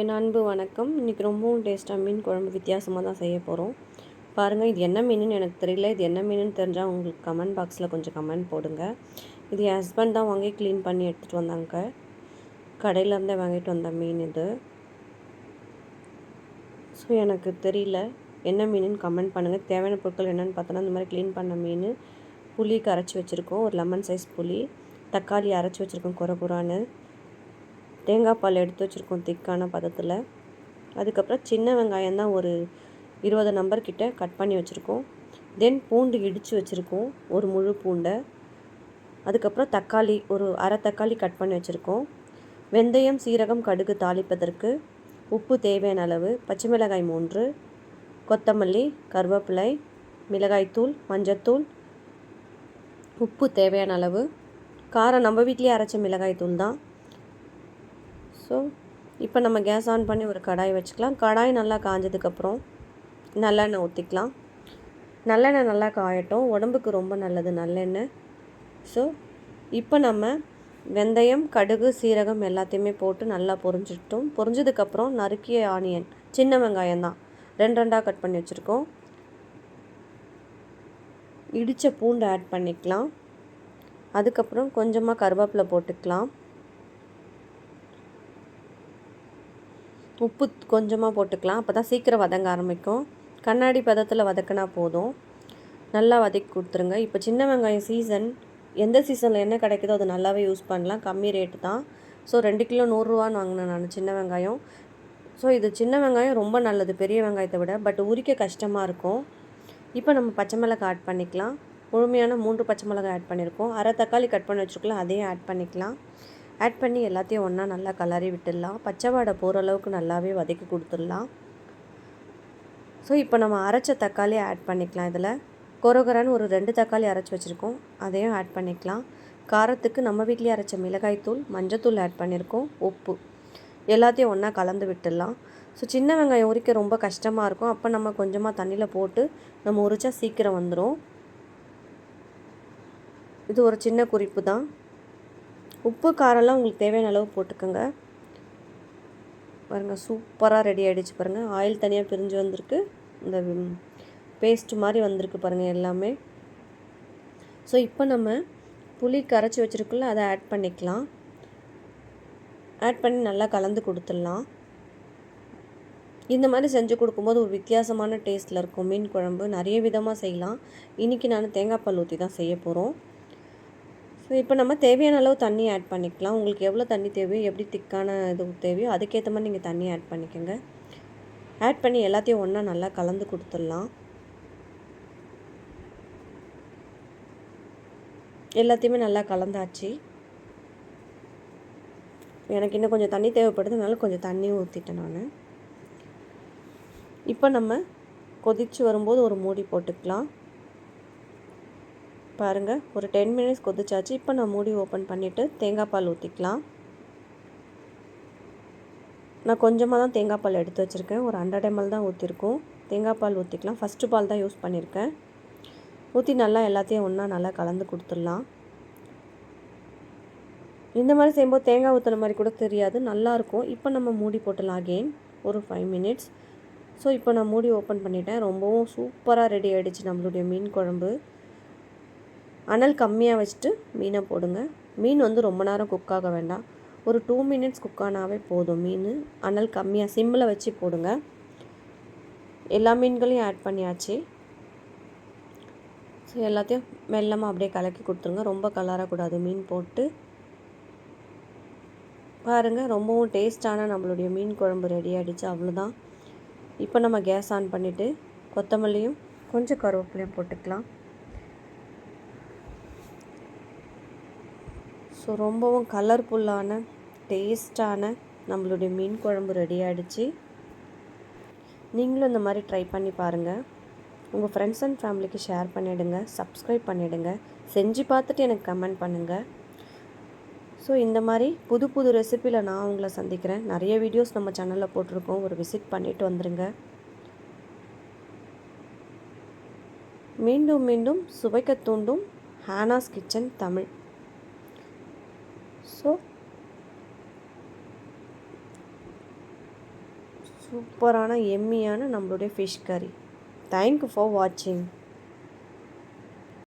என் அன்பு வணக்கம். இன்றைக்கி ரொம்பவும் டேஸ்ட்டாக மீன் குழம்பு வித்தியாசமாக தான் செய்ய போகிறோம் பாருங்கள் இது என்ன மீனுன்னு எனக்கு தெரியல. இது என்ன மீனுன்னு தெரிஞ்சால் உங்களுக்கு கமெண்ட் பாக்ஸில் கொஞ்சம் கமெண்ட் போடுங்க. இது என் ஹஸ்பண்ட் தான் வாங்கி க்ளீன் பண்ணி எடுத்துகிட்டு வந்தாங்க. கடையிலேருந்தே வாங்கிட்டு வந்த மீன் இது. ஸோ எனக்கு தெரியல. என்ன மீனுன்னு கமெண்ட் பண்ணுங்கள் தேவையான பொருட்கள் என்னென்னு பார்த்தோன்னா இந்த மாதிரி க்ளீன் பண்ண மீன். புளி கரைச்சி வச்சுருக்கோம். ஒரு லெமன் சைஸ் புளி. தக்காளி அரைச்சி வச்சுருக்கோம். குறை குறான்னு. தேங்காய் பால் எடுத்து வச்சுருக்கோம் திக்கான பதத்தில். அதுக்கப்புறம் சின்ன வெங்காயம் தான் ஒரு இருபது நம்பர் கிட்ட கட் பண்ணி வச்சுருக்கோம். தென் பூண்டு இடித்து வச்சுருக்கோம் ஒரு முழு பூண்டை. அதுக்கப்புறம் தக்காளி ஒரு அரை தக்காளி கட் பண்ணி வச்சுருக்கோம். வெந்தயம் சீரகம் கடுகு தாளிப்பதற்கு உப்பு தேவையான அளவு பச்சை மிளகாய் மூன்று கொத்தமல்லி கருவேப்பிலை மிளகாய்த்தூள் மஞ்சத்தூள் உப்பு தேவையான அளவு. காரம் நம்ம வீட்லேயே அரைச்ச மிளகாய்த்தூள் தான். ஸோ இப்போ நம்ம கேஸ் ஆன் பண்ணி ஒரு கடாய் வச்சுக்கலாம். கடாய் நல்லா காஞ்சதுக்கப்புறம் நல்லெண்ணெய் ஊற்றிக்கலாம் நல்லெண்ணெய் நல்லா காயட்டும். உடம்புக்கு ரொம்ப நல்லது நல்லெண்ணெய். ஸோ இப்போ நம்ம வெந்தயம் கடுகு சீரகம் எல்லாத்தையுமே போட்டு நல்லா பொரிஞ்சிட்டோம். பொரிஞ்சதுக்கப்புறம் நறுக்கிய ஆனியன் சின்ன வெங்காயம் தான். ரெண்டு ரெண்டாக கட் பண்ணி வச்சுருக்கோம். இடித்த பூண்டு ஆட் பண்ணிக்கலாம். அதுக்கப்புறம் கொஞ்சமாக கருவேப்பிலை போட்டுக்கலாம். உப்பு கொஞ்சமாக போட்டுக்கலாம். அப்போ தான் சீக்கிரம் வதங்க ஆரம்பிக்கும். கண்ணாடி பதத்தில் வதக்கினா போதும். நல்லா வதக்கி கொடுத்துருங்க. இப்போ சின்ன வெங்காயம் சீசன் எந்த சீசனில் என்ன கிடைக்குதோ அது நல்லாவே யூஸ் பண்ணலாம். கம்மி ரேட்டு தான். ஸோ ரெண்டு கிலோ நூறுரூவான்னு வாங்கினேன் நான் சின்ன வெங்காயம். ஸோ இது சின்ன வெங்காயம் ரொம்ப நல்லது. பெரிய வெங்காயத்தை விட. பட் உரிக்க கஷ்டமாக இருக்கும். இப்போ நம்ம பச்சை மிளகாய் ஆட் பண்ணிக்கலாம். முழுமையான மூன்று பச்சை மிளகாய் ஆட் பண்ணியிருக்கோம். அரை தக்காளி கட் பண்ணி வச்சுருக்கலாம் அதையும் ஆட் பண்ணிக்கலாம். ஆட் பண்ணி எல்லாத்தையும் ஒன்றா நல்லா கலரி விட்டுடலாம். பச்சை வாடை போகிற அளவுக்கு நல்லாவே வதக்கி கொடுத்துடலாம். ஸோ இப்போ நம்ம அரைச்ச தக்காளி ஆட் பண்ணிக்கலாம் இதில். கொரகொரன்னு ஒரு ரெண்டு தக்காளி அரைச்சி வச்சுருக்கோம். அதையும் ஆட் பண்ணிக்கலாம். காரத்துக்கு நம்ம வீட்லேயே அரைச்ச மிளகாய்த்தூள் மஞ்சத்தூள் ஆட் பண்ணியிருக்கோம் உப்பு. எல்லாத்தையும் ஒன்றா கலந்து விட்டுடலாம். ஸோ சின்ன வெங்காயம் உரிக்க ரொம்ப கஷ்டமாக இருக்கும். அப்போ நம்ம கொஞ்சமாக தண்ணியில் போட்டு நம்ம உரிச்சா சீக்கிரம் வந்துடும் இது ஒரு சின்ன குறிப்பு தான். உப்பு காரம்லாம் உங்களுக்கு தேவையான அளவு போட்டுக்கோங்க. பாருங்கள் சூப்பராக ரெடி ஆகிடுச்சு பாருங்கள் ஆயில் தனியாக பிரிஞ்சு வந்திருக்கு. இந்த பேஸ்ட் மாதிரி வந்திருக்கு பாருங்கள் எல்லாமே. ஸோ இப்போ நம்ம புளி கரைச்சி வச்சுருக்குள்ள அதை ஆட் பண்ணிக்கலாம். ஆட் பண்ணி நல்லா கலந்து கொடுத்துடலாம். இந்த மாதிரி செஞ்சு கொடுக்கும்போது ஒரு வித்தியாசமான டேஸ்ட்டில் இருக்கும். மீன் குழம்பு நிறைய விதமாக செய்யலாம். இன்றைக்கி நான் தேங்காய் பால் ஊற்றி தான் செய்ய போகிறோம் ஸோ இப்போ நம்ம தேவையான அளவு தண்ணி ஆட் பண்ணிக்கலாம். உங்களுக்கு எவ்வளோ தண்ணி தேவையோ எப்படி திக்கான இது தேவையோ அதுக்கேற்ற மாதிரி நீங்கள் தண்ணி ஆட் பண்ணிக்கோங்க. ஆட் பண்ணி எல்லாத்தையும் ஒன்றா நல்லா கலந்து கொடுத்துடலாம். எல்லாத்தையுமே நல்லா கலந்தாச்சு. எனக்கு இன்னும் கொஞ்சம் தண்ணி தேவைப்படுதுனால கொஞ்சம் தண்ணி ஊற்றிட்டேன் நான். இப்போ நம்ம கொதித்து வரும்போது ஒரு மூடி போட்டுக்கலாம். பாருங்கள் ஒரு டென் மினிட்ஸ் கொதிச்சாச்சு. இப்போ நான் மூடி ஓப்பன் பண்ணிவிட்டு தேங்காய் பால் ஊற்றிக்கலாம் நான் கொஞ்சமாக தான் தேங்காய் பால் எடுத்து வச்சுருக்கேன். ஒரு ஹண்ட்ரட் எம்எல் தான் ஊற்றிருக்கோம் தேங்காய் பால் ஊற்றிக்கலாம் ஃபஸ்ட்டு பால் தான் யூஸ் பண்ணியிருக்கேன் ஊற்றி நல்லா எல்லாத்தையும் ஒன்றா நல்லா கலந்து கொடுத்துடலாம். இந்த மாதிரி செய்யும்போது தேங்காய் ஊற்றுன மாதிரி கூட தெரியாது. நல்லாயிருக்கும் இப்போ நம்ம மூடி போட்டலாம் அகெயின் ஒரு ஃபைவ் மினிட்ஸ் ஸோ இப்போ நான் மூடி ஓப்பன் பண்ணிட்டேன். ரொம்பவும் சூப்பராக ரெடி ஆகிடுச்சு நம்மளுடைய மீன் குழம்பு. அனல் கம்மியாக வச்சுட்டு மீனை போடுங்க. மீன் வந்து ரொம்ப நேரம் குக் ஆக வேண்டாம். ஒரு டூ மினிட்ஸ் குக் ஆனாவே போதும். மீன் அனல் கம்மியாக சிம்மில் வச்சு போடுங்க. எல்லா மீன்களையும் ஆட் பண்ணியாச்சு. ஸோ எல்லாத்தையும் மெல்லமாக அப்படியே கலக்கி கொடுத்துருங்க. ரொம்ப கலரக்கூடாது மீன் போட்டு பாருங்கள் ரொம்பவும் டேஸ்டான நம்மளுடைய மீன் குழம்பு ரெடி ஆகிடுச்சு அவ்வளோதான் இப்போ நம்ம கேஸ் ஆன் பண்ணிவிட்டு கொத்தமல்லியும் கொஞ்சம் கருவேப்பிலையும் போட்டுக்கலாம். ஸோ ரொம்பவும் கலர்ஃபுல்லான டேஸ்டான நம்மளுடைய மீன் குழம்பு ரெடி ஆகிடுச்சு நீங்களும் இந்த மாதிரி ட்ரை பண்ணி பாருங்கள் உங்கள் ஃப்ரெண்ட்ஸ் அண்ட் ஃபேமிலிக்கு ஷேர் பண்ணிவிடுங்க சப்ஸ்கிரைப் பண்ணிவிடுங்க செஞ்சு பார்த்துட்டு எனக்கு கமெண்ட் பண்ணுங்கள் ஸோ இந்த மாதிரி புது புது ரெசிப்பியில் நான் உங்களை சந்திக்கிறேன். நிறைய வீடியோஸ் நம்ம சேனலில் போட்டிருக்கோம். ஒரு விசிட் பண்ணிவிட்டு வந்துடுங்க மீண்டும் மீண்டும் சுவைக்க தூண்டும் ஹானாஸ் கிச்சன் தமிழ். ஸோ சூப்பரான எம்மியான நம்மளுடைய ஃபிஷ் கறி தேங்க்யூ ஃபார் வாட்சிங்